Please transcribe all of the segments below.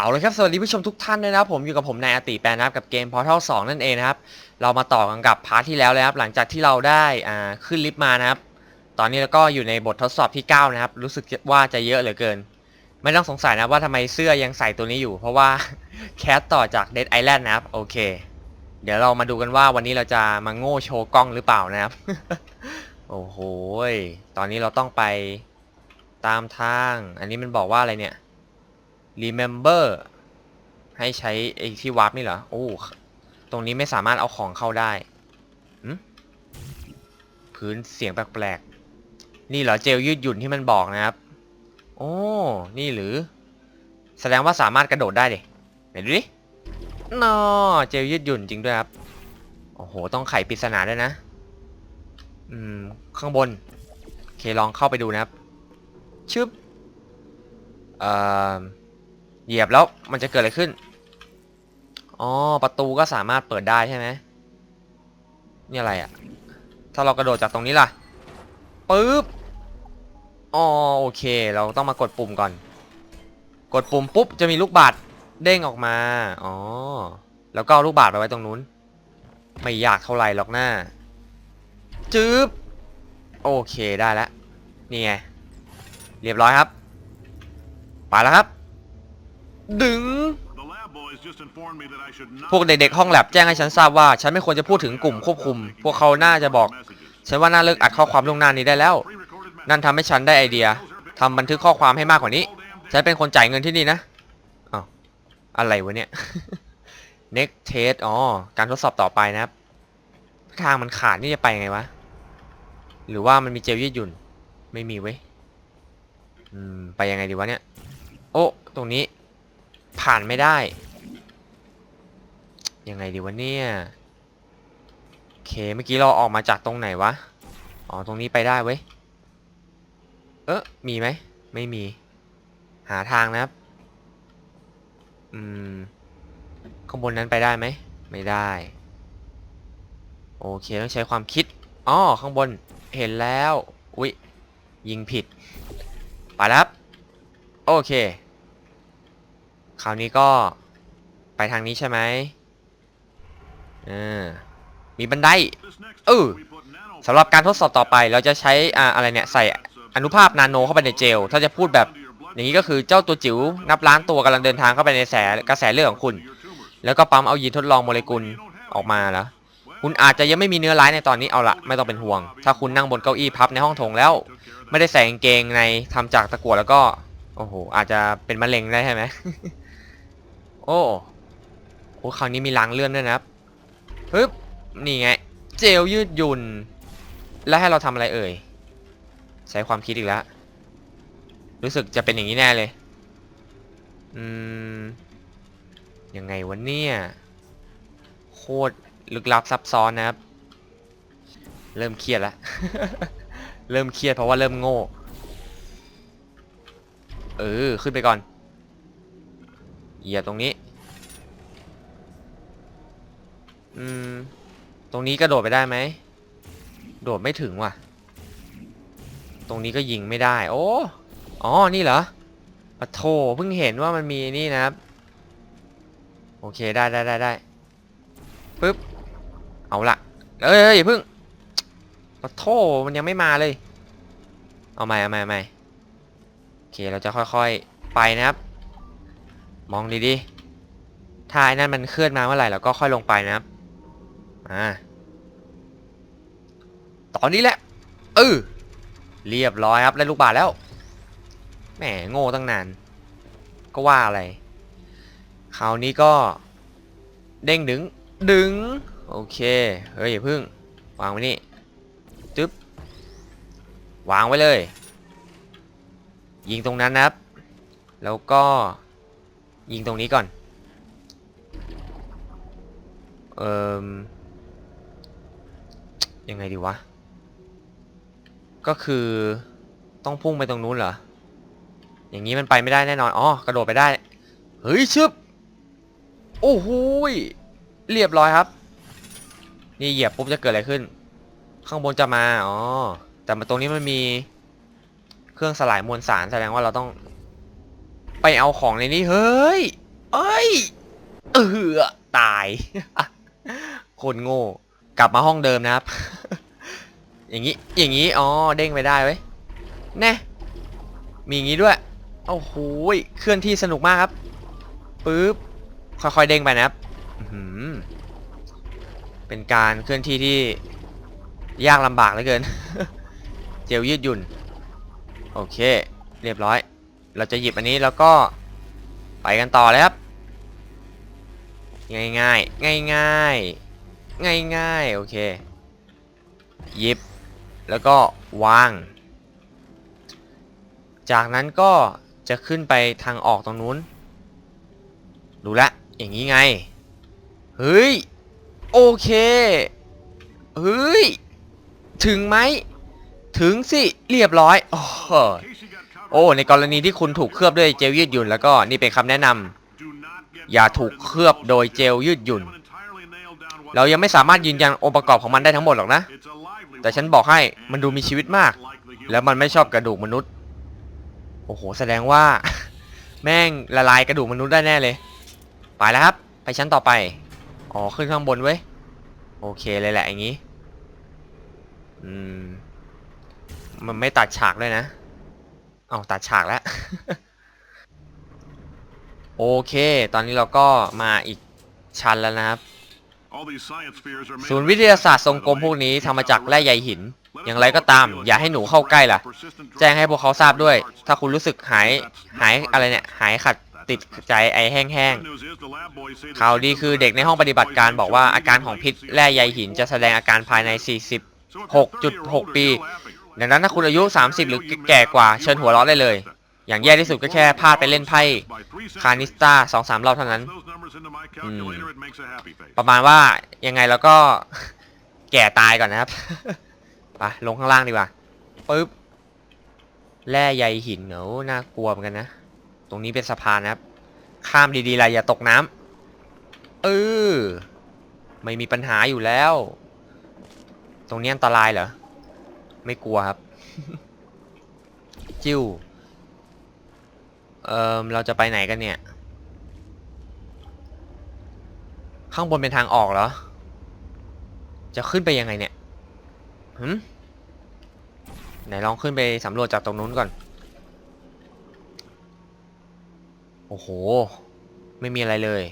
เอาเลยครับ สวัสดีผู้ชมทุกท่านด้วยนะครับผมอยู่กับผมนายอติแปรนะครับกับเกม Portal 2 นั่นเองนะครับ เรามาต่อกันกับพาร์ทที่แล้วเลยครับ หลังจากที่เราได้อ่าขึ้นลิฟต์มานะครับ ตอนนี้เราก็อยู่ในบททดสอบที่ 9 นะครับ รู้สึกว่าจะเยอะเหลือเกิน ไม่ต้องสงสัยนะว่าทำไมเสื้อยังใส่ตัวนี้อยู่ เพราะว่า แคสต่อจาก Dead Island นะครับ โอเค เดี๋ยวเรามาดูกันว่าวันนี้เราจะมาโง่โชว์กล้องหรือเปล่านะครับ โอ้โหตอนนี้เราต้องไปตามทาง อันนี้มันบอกว่าอะไรเนี่ย remember ให้ใช้ไอ้ที่วาร์ปนี่เหรอ โอ้ ตรงนี้ไม่สามารถเอาของเข้าได้พื้นเสียงแปลกๆ นี่เหรอเจลยืดหยุ่นที่มันบอกนะครับ โอ้ นี่หรือ แสดงว่าสามารถกระโดดได้ดิไหนดูดินอเจลยืดหยุ่นจริงด้วยครับ โอ้โห ต้องไขปริศนาด้วยนะ อืม ข้างบน โอเค ลองเข้าไปดูนะครับ ชึบ เอ่อ เหยียบแล้วมันจะเกิดอะไรขึ้น อ๋อ ประตูก็สามารถเปิดได้ใช่ไหมนี่อะไรอะ่ะ ถ้าเรากระโดดจากตรงนี้ล่ะปึ๊บ อ๋อโอเค เราต้องมากดปุ่มก่อน กดปุ่มปุ๊บจะมีลูกบาศก์เด้งออกมา อ๋อ แล้วก็เอาลูกบาศก์ไปไว้ตรงนู้น ไม่ยากเท่าไหร่หรอกหน้าจึ๊บ โอเคได้แล้วนี่ไง เรียบร้อยครับ ไปแล้วครับ ดึง พวกเด็กๆห้องแลบแจ้งให้ฉันทราบว่า ฉันไม่ควรจะพูดถึงกลุ่มควบคุม พวกเขาน่าจะบอก ฉันว่าน่าเลิกอัดข้อความล่วงหน้านี้ได้แล้ว นั่นทำให้ฉันได้ไอเดียทำบันทึกข้อความให้มากกว่านี้ ฉันเป็นคนจ่ายเงินที่นี่นะอ้าวอะไรวะเนี่ย next test อ๋อ การทดสอบต่อไปนะครับ ทางมันขาดนี่จะไปยังไงวะ หรือว่ามันมีเจลยืดหยุ่น ไม่มีเว้ย อืม ไปยังไงดีวะเนี่ย โอ้ ตรงนี้ ผ่านไม่ได้ ยังไงดีวะเนี่ยโอเคเมื่อกี้เราออกมาจากตรงไหนวะ อ๋อ ตรงนี้ไปได้เว้ย เออมีไหม ไม่มี หาทางนะครับ อืม ข้างบนนั้นไปได้ไหม ไม่ได้ โอเค ต้องใช้ความคิด อ๋อ ข้างบน เห็นแล้ว อุ๊ย ยิงผิด ไปแล้ว โอเค คราวนี้ก็ไปทางนี้ใช่ไหมอ่ามีบันไดเออสำหรับการทดสอบต่อไปเราจะใช้อ่าอะไรเนี่ยใส่อนุภาพนาโนเข้าไปในเจล ถ้าจะพูดแบบอย่างนี้ก็คือเจ้าตัวจิ๋วนับล้านตัวกำลังเดินทางเข้าไปในแสกระแสเลือดของคุณ แล้วก็ปั๊มเอายีนทดลองโมเลกุลออกมาแล้วคุณอาจจะยังไม่มีเนื้อร้ายในตอนนี้เอาละไม่ต้องเป็นห่วง ถ้าคุณนั่งบนเก้าอี้พับในห้องโถงแล้ว ไม่ได้ใส่กางเกงในทำจากตะกั่วแล้วก็โอ้โหอาจจะเป็นมะเร็งได้ใช่ไหม อ้โหคราวนี้มีล้างเลื่อนด้วยนะครับปึ๊บนี่ไง เจลยืดหยุ่น แล้วให้เราทำอะไรเอ่ย ใช้ความคิดอีกแล้ว รู้สึกจะเป็นอย่างนี้แน่เลย อืม ยังไงวะเนี่ย โคตรลึกลับซับซ้อนนะครับ เริ่มเครียดแล้วเริ่มเครียดเพราะว่าเริ่มโง่ เออ ขึ้นไปก่อน เหยียบตรงนี้ อืม ตรงนี้กระโดดไปได้ไหม โดดไม่ถึงว่ะ ตรงนี้ก็ยิงไม่ได้ โอ้ อ๋อ นี่เหรอปะโถเพิ่งเห็นว่ามันมีนี่นะครับ โอเค ได้ได้ได้ได้ปึ๊บ เอาละเอ้ยเอ้ยอย่าเพิ่งปะโถมันยังไม่มาเลย เอาใหม่เอาใหม่เอาใหม่โอเค เราจะค่อยๆ ไปนะครับ มองดีๆถ้าไอ้นั่นมันเคลื่อนมาเมื่อไหร่เราก็ค่อยลงไปนะครับอ่าตอนนี้แหละเออเรียบร้อยครับได้ลูกบาศแล้วแหมโง่ตั้งนาน ก็ว่าอะไรคราวนี้ก็ เด้งดึงดึง โอเค เฮ้ยอย่าพึ่ง วางไว้นี่จึ๊บ วางไว้เลย ยิงตรงนั้นนะครับ แล้วก็ ยิงตรงนี้ก่อน เอ่มยังไงดีวะ ก็คือต้องพุ่งไปตรงนู้นเหรอ อย่างนี้มันไปไม่ได้แน่นอน อ๋อ กระโดดไปได้ เฮ้ยชึบ โอ้โหยเรียบร้อยครับ นี่เหยียบปุ๊บจะเกิดอะไรขึ้น ข้างบนจะมา อ๋อ แต่มาตรงนี้มันมี เครื่องสลายมวลสารแสดงว่าเราต้อง ไปเอาของในนี้เฮ้ย เอ้ย เออตาย คนโง่ กลับมาห้องเดิมนะครับ อย่างนี้ อย่างนี้ อ๋อ เด้งไปได้เว้ย แน่ มีอย่างนี้ด้วย โอ้โหยเคลื่อนที่สนุกมากครับปึ๊บ ค่อยๆเด้งไปนะครับเป็นการเคลื่อนที่ที่ยากลำบากเหลือเกิน เจลยืดหยุ่น โอเค เรียบร้อย เราจะหยิบอันนี้แล้วก็ไปกันต่อเลยครับ ง่ายง่ายง่ายง่ายง่ายง่ายโอเคหยิบแล้วก็วาง จากนั้นก็จะขึ้นไปทางออกตรงนู้น ดูละ อย่างนี้ไง เฮ้ย โอเค เฮ้ย ถึงไหม ถึงสิ เรียบร้อย โอ้ โอ้ ในกรณีที่คุณถูกเคลือบด้วยเจลยืดหยุ่นแล้วก็นี่เป็นคำแนะนำอย่าถูกเคลือบโดยเจลยืดหยุ่น เรายังไม่สามารถยืนยันองค์ประกอบของมันได้ทั้งหมดหรอกนะ แต่ฉันบอกให้มันดูมีชีวิตมาก แล้วมันไม่ชอบกระดูกมนุษย์ โอ้โห แสดงว่า แม่งละลายกระดูกมนุษย์ได้แน่เลย ไปแล้วครับ ไปชั้นต่อไป อ๋อ ขึ้นข้างบนเว้ย โอเคเลยแหละอย่างนี้ อืม มันไม่ตัดฉากด้วยนะ เอาตัดฉากแล้ว โอเค ตอนนี้เราก็มาอีกชั้นแล้วนะครับ ศูนย์วิทยาศาสตร์ทรงกลมพวกนี้ทำมาจากแร่ใยหิน อย่างไรก็ตาม อย่าให้หนูเข้าใกล้ล่ะ แจ้งให้พวกเขาทราบด้วย ถ้าคุณรู้สึกหายหายอะไรเนี่ย หายขัดติดใจไอแห้งๆข่าวดีคือเด็กในห้องปฏิบัติการบอกว่าอาการของพิษแร่ใยหินจะแสดงอาการภายใน 46.6 ปี ดังนั้นถ้าคุณอายุ 30 หรือแก่กว่าเชิญหัวเราะได้เลย อย่างแย่ที่สุดก็แค่พลาดไปเล่นไพ่คานิสตาสองสามรอบเท่านั้น ประมาณว่ายังไงเราก็แก่ตายก่อนนะครับ ไปลงข้างล่างดีกว่าปึ๊บแร่ใยหินเหนอน่ากลัวเหมือนกันนะ ตรงนี้เป็นสะพานนะครับ ข้ามดีๆเลยอย่าตกน้ำเออไม่มีปัญหาอยู่แล้ว ตรงนี้อันตรายเหรอ ไม่กลัวครับ จิ้ว เอ่อเราจะไปไหนกันเนี่ย ข้างบนเป็นทางออกเหรอ จะขึ้นไปยังไงเนี่ยหืมไหนลองขึ้นไปสำรวจจากตรงนู้นก่อน โอ้โห ไม่มีอะไรเลย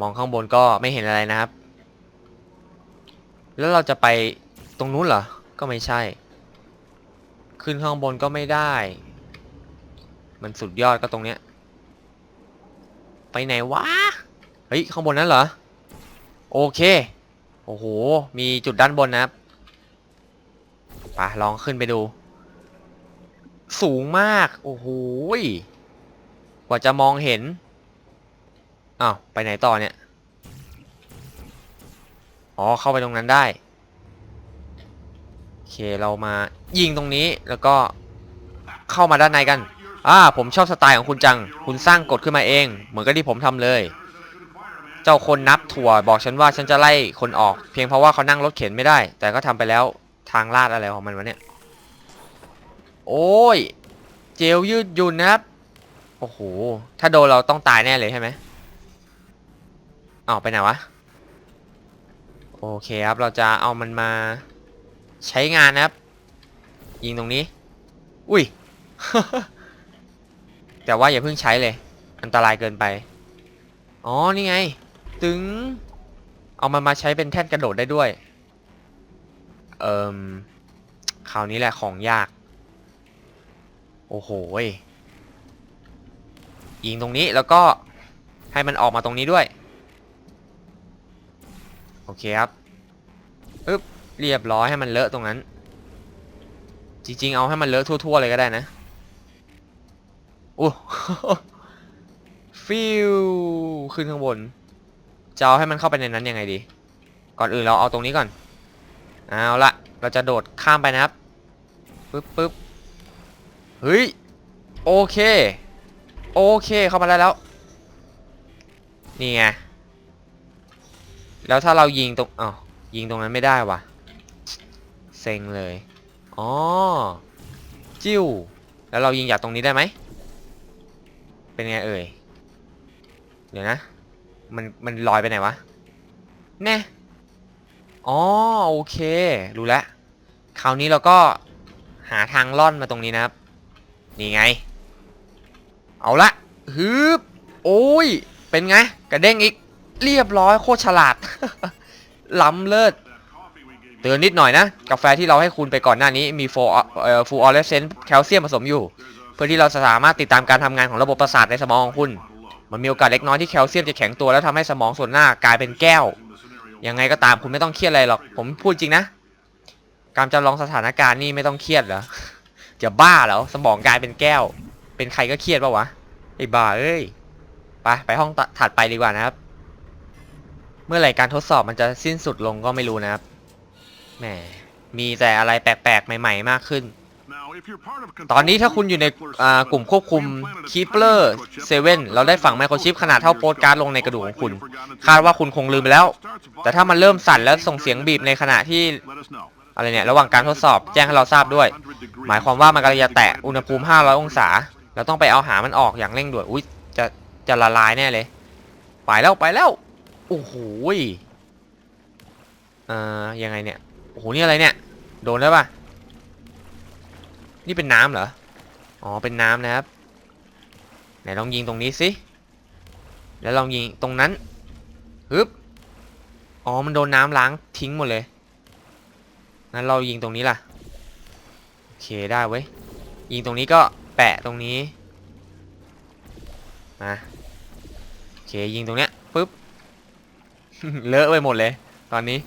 มองข้างบนก็ไม่เห็นอะไรนะครับ แล้วเราจะไป ตรงนู้นเหรอ ก็ไม่ใช่ ขึ้นข้างบนก็ไม่ได้ มันสุดยอดก็ตรงเนี้ย ไปไหนวะ เฮ้ย ข้างบนนั้นเหรอ โอเค โอ้โห มีจุดด้านบนนะครับไปลองขึ้นไปดู สูงมาก โอ้โหกว่าจะมองเห็น อ้าว ไปไหนต่อเนี่ย อ๋อ เข้าไปตรงนั้นได้ อเคเรามายิงตรงนี้แล้วก็เข้ามาด้านในกัน อ่า ผมชอบสไตล์ของคุณจัง คุณสร้างกฎขึ้นมาเอง เหมือนกับที่ผมทำเลย เจ้าคนนับถั่วบอกฉันว่าฉันจะไล่คนออก เพียงเพราะว่าเขานั่งรถเข็นไม่ได้ แต่ก็ทำไปแล้วทางลาดอะไรของมันวะเนี่ย โอ้ย เจลยืดยุ่นนะครับ โอ้โห ถ้าโดนเราต้องตายแน่เลยใช่ไหมอ้าวไปไหนวะ โอเคครับ เราจะเอามันมา ใช้งานนะครับ ยิงตรงนี้ อุ้ย แต่ว่าอย่าเพิ่งใช้เลย อันตรายเกินไป อ๋อ นี่ไงถึง เอามันมาใช้เป็นแท่นกระโดดได้ด้วย เอิมคราวนี้แหละของยาก โอ้โหยยิงตรงนี้แล้วก็ให้มันออกมาตรงนี้ด้วย โอเคครับอึ๊บ เรียบร้อยให้มันเลอะตรงนั้น จริง ๆ เอาให้มันเลอะทั่ว ๆ เลยก็ได้นะโอ้ฟิวขึ้นข้างบนจะเอาให้มันเข้าไปในนั้นยังไงดี ก่อนอื่นเราเอาตรงนี้ก่อน เอาละเราจะโดดข้ามไปนะครับปึ๊บปึ๊บเฮ้ย โอเค โอเคเข้ามาได้แล้ว นี่ไง แล้วถ้าเรายิงตรงอ้าวยิงตรงนั้นไม่ได้วะเซ็งเลย อ๋อ จิ้ว แล้วเรายิงจากตรงนี้ได้ไหม เป็นไงเอ่ย เดี๋ยวนะ มัน มันลอยไปไหนวะ แน่อ๋อ โอเค รู้แล้ว คราวนี้เราก็หาทางล่อนมาตรงนี้นะครับ นี่ไง เอาละฮึบ โอ้ย เป็นไง กระเด้งอีก เรียบร้อยโคตรฉลาด ล้ำเลิศ ตือนนิดหน่อยนะ กาแฟที่เราให้คุณไปก่อนหน้านี้มีฟูฟูออเรสเซนต์แคลเซียมผสมอยู่ เพื่อที่เราจะสามารถติดตามการทำงานของระบบประสาทในสมองของคุณ มันมีโอกาสเล็กน้อยที่แคลเซียมจะแข็งตัวแล้วทำให้สมองส่วนหน้ากลายเป็นแก้ว ยังไงก็ตามคุณไม่ต้องเครียดอะไรหรอก ผมพูดจริงนะ การจำลองสถานการณ์นี่ไม่ต้องเครียดเหรอ จะบ้าเหรอสมองกลายเป็นแก้ว เป็นใครก็เครียดปะวะ ไอ้บ้าเอ้ย ไปไปห้องถัดไปดีกว่านะครับ เมื่อไหร่การทดสอบมันจะสิ้นสุดลงก็ไม่รู้นะครับ แหมมีแต่อะไรแปลกๆ ใหม่ ๆ มากขึ้น ตอนนี้ถ้าคุณอยู่ในกลุ่มควบคุม Keeper 7เซเว่นเราได้ฝังไมโครชิปขนาดเท่าโปสการ์ดลงในกระดูกของคุณ คาดว่าคุณคงลืมไปแล้ว แต่ถ้ามันเริ่มสั่นแล้วส่งเสียงบีบในขณะที่อะไรเนี่ย ระหว่างการทดสอบแจ้งให้เราทราบด้วย หมายความว่ามันกำลังจะแตะอุณหภูมิ 500 องศา เราต้องไปเอาหามันออกอย่างเร่งด่วน อุ้ยจะจะละลายแน่เลย ไปแล้วไปแล้ว โอ้โหยเอ่อยังไงเนี่ย อ้โหนี่อะไรเนี่ย โดนได้วป่ะ นี่เป็นน้ำเหรอ อ๋อ เป็นน้ำนะครับ ไหนลองยิงตรงนี้สิ แล้วลองยิงตรงนั้นฮึบ อ๋อ มันโดนน้ำล้างทิ้งหมดเลย งั้นเรายิงตรงนี้ล่ะ โอเคได้เว้ย ยิงตรงนี้ก็แปะตรงนี้ มาโอเคยิงตรงเนี้ยปุ๊บ เลอะไปหมดเลย ตอนนี้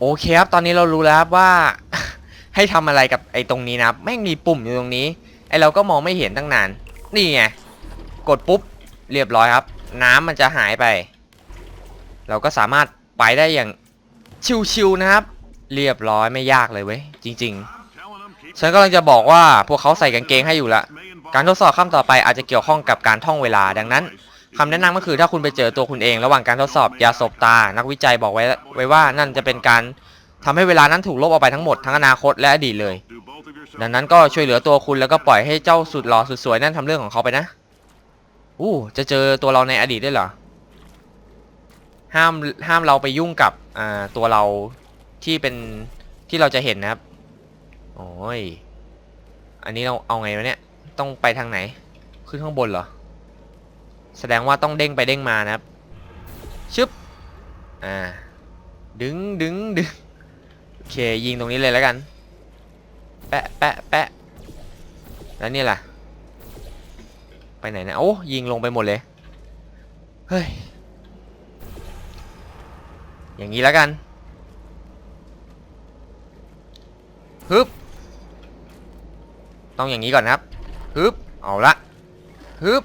โอเคครับ ตอนนี้เรารู้แล้วครับว่า ให้ทำอะไรกับไอ้ตรงนี้นะครับแม่งมีปุ่มอยู่ตรงนี้ ไอ้เราก็มองไม่เห็นตั้งนาน นี่ไง กดปุ๊บ เรียบร้อยครับ น้ำมันจะหายไป เราก็สามารถไปได้อย่างชิวๆนะครับ เรียบร้อยไม่ยากเลยเว้ยจริง ๆ ฉันกำลังจะบอกว่าพวกเขาใส่กางเกงให้อยู่ละ การทดสอบขั้นต่อไปอาจจะเกี่ยวข้องกับการท่องเวลาดังนั้น คำแนะนำก็คือถ้าคุณไปเจอตัวคุณเองระหว่างการทดสอบยาสบตา นักวิจัยบอกไว้ไว้ว่านั่นจะเป็นการทำให้เวลานั้นถูกลบออกไปทั้งหมดทั้งอนาคตและอดีตเลย ดังนั้นก็ช่วยเหลือตัวคุณแล้วก็ปล่อยให้เจ้าสุดหล่อสุดสวยนั่นทำเรื่องของเขาไปนะอู้จะเจอตัวเราในอดีตได้เหรอห้ามห้ามเราไปยุ่งกับอ่าตัวเราที่เป็นที่เราจะเห็นนะครับโอ้ยอันนี้เราเอาไงวะเนี่ยต้องไปทางไหน ขึ้นข้างบนเหรอ แสดงว่าต้องเด้งไปเด้งมานะครับ ชึบ อ่า ดึงดึงดึงโอเค ยิงตรงนี้เลยแล้วกัน แปะแปะแปะแล้วนี่ล่ะ ไปไหนนะ โอ้ยิงลงไปหมดเลย เฮ้ย อย่างนี้แล้วกัน ฮึบ ต้องอย่างนี้ก่อนครับ ฮึบ เอาละ ฮึบ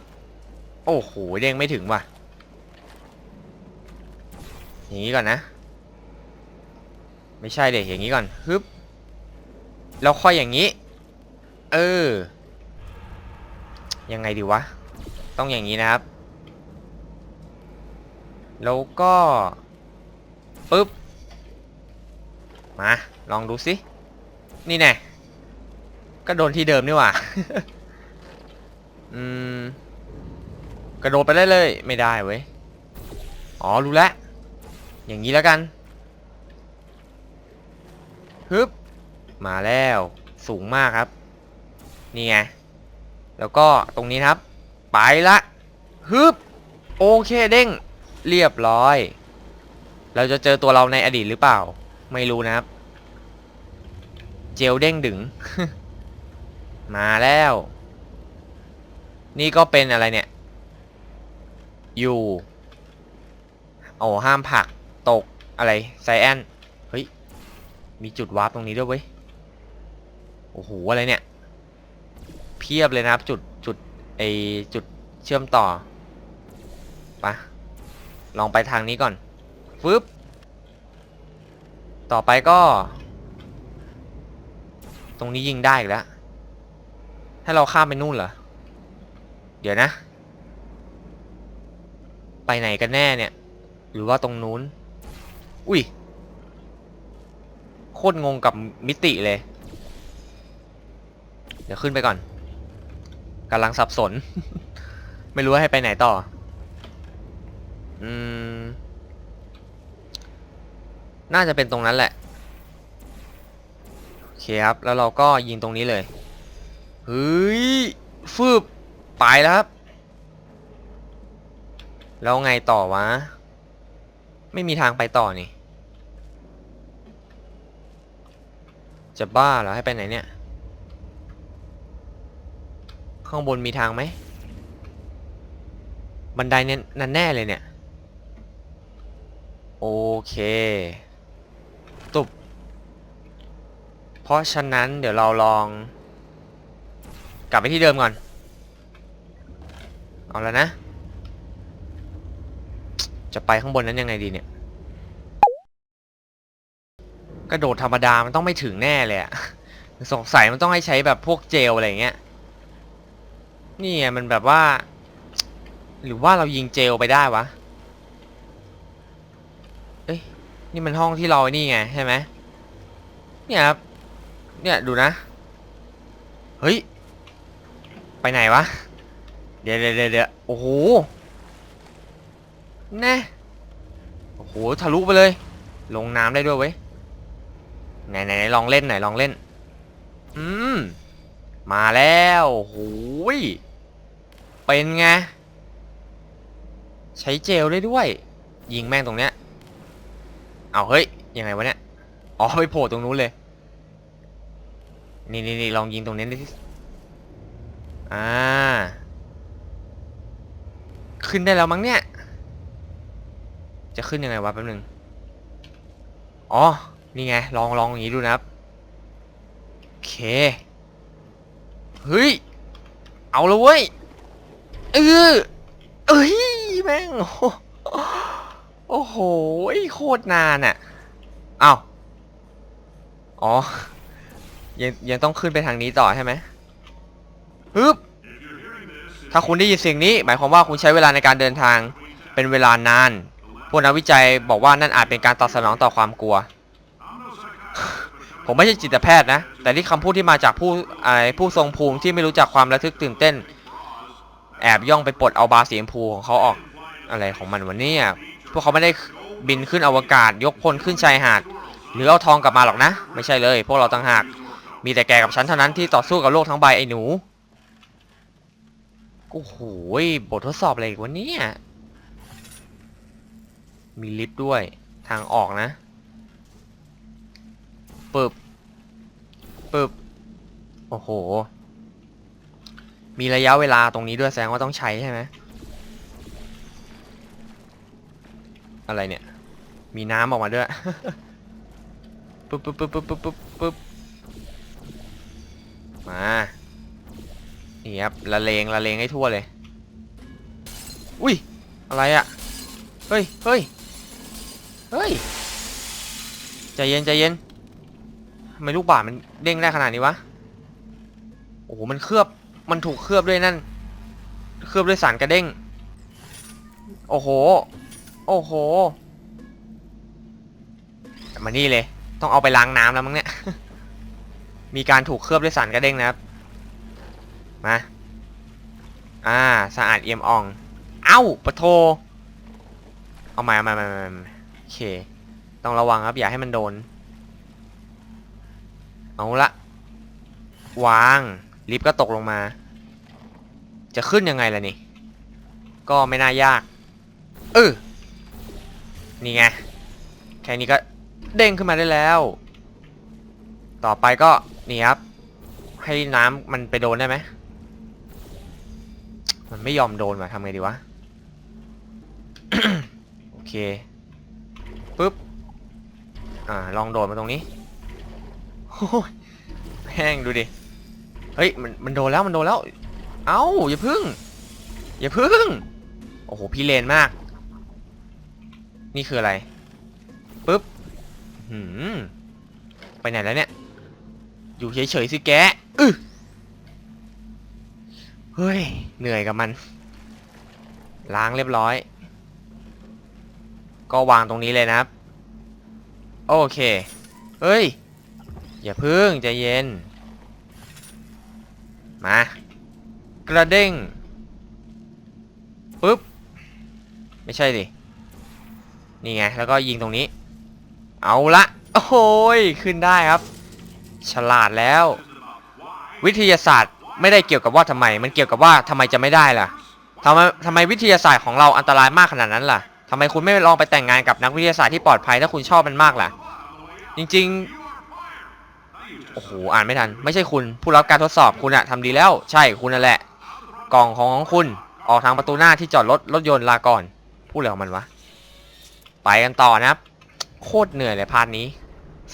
โอ้โหเด้งไม่ถึงว่ะอย่างนี้ก่อนนะ ไม่ใช่เด็กอย่างนี้ก่อนฮึบแล้วค่อยอย่างนี้ เออ ยังไงดีวะ ต้องอย่างนี้นะครับ แล้วก็ปึ๊บ มา ลองดูสิ นี่แน่ก็โดนที่เดิมนี่หว่า อืม กระโดดไปได้เลย ไม่ได้เว้ย อ๋อ รู้แล้ว อย่างนี้แล้วกัน ฮึบ มาแล้ว สูงมากครับ นี่ไง แล้วก็ตรงนี้ครับ ไปละ ฮึบ โอเคเด้ง เรียบร้อย เราจะเจอตัวเราในอดีตหรือเปล่า ไม่รู้นะครับ เจลเด้งดึง มาแล้ว นี่ก็เป็นอะไรเนี่ย อยู่ โอ้ห้ามผลัก ตก อะไรไซแอนเฮ้ย มีจุดวาร์ปตรงนี้ด้วยเว้ย โอ้โห อะไรเนี่ย เพียบเลยนะครับ จุด จุด ไอจุดเชื่อมต่อปะลองไปทางนี้ก่อน ฟึบ ต่อไปก็ ตรงนี้ยิงได้อีกแล้ว ให้เราข้ามไปนู่นเหรอ เดี๋ยวนะ ไปไหนกันแน่เนี่ย หรือว่าตรงนู้น อุ้ย โคตรงงกับมิติเลย เดี๋ยวขึ้นไปก่อนกำลังสับสน ไม่รู้ว่าให้ไปไหนต่อ อืม น่าจะเป็นตรงนั้นแหละ โอเคครับ แล้วเราก็ยิงตรงนี้เลย เฮ้ยฟืบไปแล้วครับ แล้วไงต่อวะ ไม่มีทางไปต่อนี่ จะบ้าเหรอให้ไปไหนเนี่ย ข้างบนมีทางไหม บันไดเนี่ยนั่นแน่เลยเนี่ย โอเค ตุบ เพราะฉะนั้นเดี๋ยวเราลอง กลับไปที่เดิมก่อน เอาแล้วนะ จะไปข้างบนนั้นยังไงดีเนี่ย กระโดดธรรมดามันต้องไม่ถึงแน่เลยอะสงสัยมันต้องให้ใช้แบบพวกเจลอะไรเงี้ย นี่มันแบบว่า หรือว่าเรายิงเจลไปได้วะ เอ้ย นี่มันห้องที่เราไอ้นี่ไงใช่ไหมเนี่ยครับ เนี่ยดูนะ เฮ้ย ไปไหนวะ เดี๋ยวเดี๋ยวเดี๋ยวเดี๋ยวโอ้โห แน่โอ้โหทะลุไปเลย ลงน้ำได้ด้วยเว้ยไหนไหนลองเล่นไหนลองเล่น อืม มาแล้วโหยเป็นไง ใช้เจลได้ด้วย ยิงแม่งตรงเนี้ย เอาเฮ้ย ยังไงวะเนี่ย อ๋อไปโผล่ตรงนู้นเลย นี่นี่นี่ลองยิงตรงนี้ดิ อ่า ขึ้นได้แล้วมั้งเนี่ย จะขึ้นยังไงวะแป๊บนึง อ๋อ นี่ไง ลองลองอย่างนี้ดูนะครับ โอเค เฮ้ย เอาละเว้ย เออเอ้ย แม่ง โอ้โหโอ้โคตรนานอะเอ้าอ๋อ ยังยังต้องขึ้นไปทางนี้ต่อใช่ไหมฮึบถ้าคุณได้ยินเสียงนี้ หมายความว่าคุณใช้เวลาในการเดินทางเป็นเวลานาน พวกนักวิจัยบอกว่านั่นอาจเป็นการตอบสนองต่อความกลัว ผมไม่ใช่จิตแพทย์นะ แต่ที่คำพูดที่มาจากผู้อะไรผู้ทรงภูมิที่ไม่รู้จักความระทึกตื่นเต้น แอบย่องไปปลดเอาบาสีชมพูของเขาออกอะไรของมันวันนี้พวกเขาไม่ได้บินขึ้นอวกาศ ยกพลขึ้นชายหาด หรือเอาทองกลับมาหรอกนะ ไม่ใช่เลย พวกเราต่างหาก มีแต่แกกับฉันเท่านั้นที่ต่อสู้กับโลกทั้งใบไอ้หนูโอ้โหบททดสอบอะไรวะเนี่ย มีลิฟต์ด้วยทางออกนะปึบปึบโอ้โห มีระยะเวลาตรงนี้ด้วยแสดงว่าต้องใช้ใช่ไหมอะไรเนี่ย มีน้ำออกมาด้วยปึ๊บปึ๊บปึ๊บปึ๊บปึ๊บปึ๊บปึ๊บมา นี่ครับละเลงละเลงให้ทั่วเลย อุ้ย อะไรอะเฮ้ยเฮ้ย เฮ้ย ใจเย็นใจเย็นทำไมลูกบาศก์มันเด้งได้ขนาดนี้วะ โอ้โห มันเคลือบ มันถูกเคลือบด้วยนั่น เคลือบด้วยสารกระเด้ง โอ้โห โอ้โห มานี่เลย ต้องเอาไปล้างน้ำแล้วมั้งเนี่ย มีการถูกเคลือบด้วยสารกระเด้งนะครับ มา อ่า สะอาดเอี่ยมอ่อง เอ้าปะโท เอาใหม่เอาใหม่เอาใหม่ เอาใหม่เอาใหม่โอเค ต้องระวังครับ อย่าให้มันโดน เอาละ วาง ลิฟต์ก็ตกลงมา จะขึ้นยังไงล่ะนี่ ก็ไม่น่ายาก เออนี่ไง แค่นี้ก็เด้งขึ้นมาได้แล้ว ต่อไปก็นี่ครับ ให้น้ำมันไปโดนได้ไหม มันไม่ยอมโดนว่ะทำไงดีวะ โอเค ปึ๊บ อ่า ลองโดดมาตรงนี้โอ้ยแห้งดูดิ เฮ้ย มัน มันโดนแล้ว มันโดนแล้ว เอ้า อย่าพึ่ง อย่าพึ่ง โอ้โห พี่เลนมาก นี่คืออะไรปึ๊บหืมไปไหนแล้วเนี่ย อยู่เฉยๆสิแกอึเฮ้ย เหนื่อยกับมัน ล้างเรียบร้อย ก็วางตรงนี้เลยนะครับ โอเค เฮ้ย อย่าพึ่งใจเย็น มา กระเด้งปุ๊บ ไม่ใช่ดิ นี่ไง แล้วก็ยิงตรงนี้ เอาละ โอ้โหยขึ้นได้ครับ ฉลาดแล้ว วิทยาศาสตร์ไม่ได้เกี่ยวกับว่าทำไม มันเกี่ยวกับว่าทำไมจะไม่ได้ล่ะทำไมทำไมวิทยาศาสตร์ของเราอันตรายมากขนาดนั้นล่ะ ทำไมคุณไม่ลองไปแต่งงานกับนักวิทยาศาสตร์ที่ปลอดภัยถ้าคุณชอบมันมากล่ะ จริงๆ โอ้โห อ่านไม่ทัน ไม่ใช่คุณผู้รับการทดสอบคุณอะทำดีแล้ว ใช่คุณนั่นแหละ กล่องของของคุณ ออกทางประตูหน้าที่จอดรถรถยนต์ลาก่อน พูดอะไรของมันวะ ไปกันต่อนะครับ โคตรเหนื่อยเลยพาร์ทนี้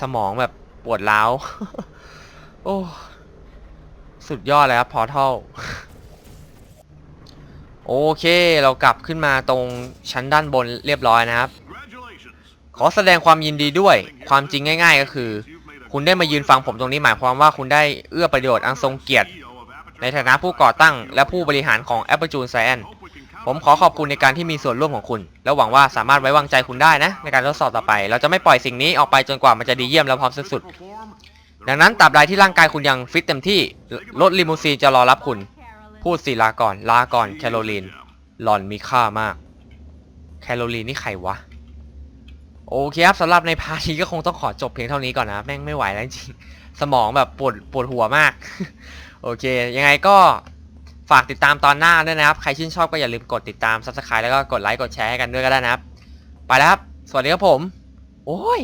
สมองแบบปวดร้าว โอ้ สุดยอดเลยครับพอทัล โอเค เรากลับขึ้นมาตรงชั้นด้านบนเรียบร้อยนะครับ ขอแสดงความยินดีด้วย ความจริงง่าย ๆ ก็คือ คุณได้มายืนฟังผมตรงนี้หมายความว่าคุณได้เอื้อประโยชน์อันทรงเกียรติ ในฐานะผู้ก่อตั้งและผู้บริหารของ Apple June Science ผมขอขอบคุณในการที่มีส่วนร่วมของคุณ และหวังว่าสามารถไว้วางใจคุณได้นะ ในการทดสอบต่อไป เราจะไม่ปล่อยสิ่งนี้ออกไปจนกว่ามันจะดีเยี่ยมและพร้อมสุดๆดังนั้นตราบใดที่ร่างกายคุณยังฟิตเต็มที่รถลิมูซีนจะรอรับคุณ พูดสิลาก่อน ลาก่อนแคโรลีนหล่อนมีค่ามาก แคโรลีนนี่ใครวะ โอเคครับสำหรับในพาร์ทนี้ก็คงต้องขอจบเพียงเท่านี้ก่อนนะ แม่งไม่ไหวแล้วจริง สมองแบบปวดปวดหัวมาก โอเค ยังไงก็ฝากติดตามตอนหน้าด้วยนะครับ ใครชื่นชอบก็อย่าลืมกดติดตาม subscribe แล้วก็กดไลค์กดแชร์ให้กันด้วยก็ได้นะครับ ไปแล้วครับ สวัสดีครับผม โอ้ย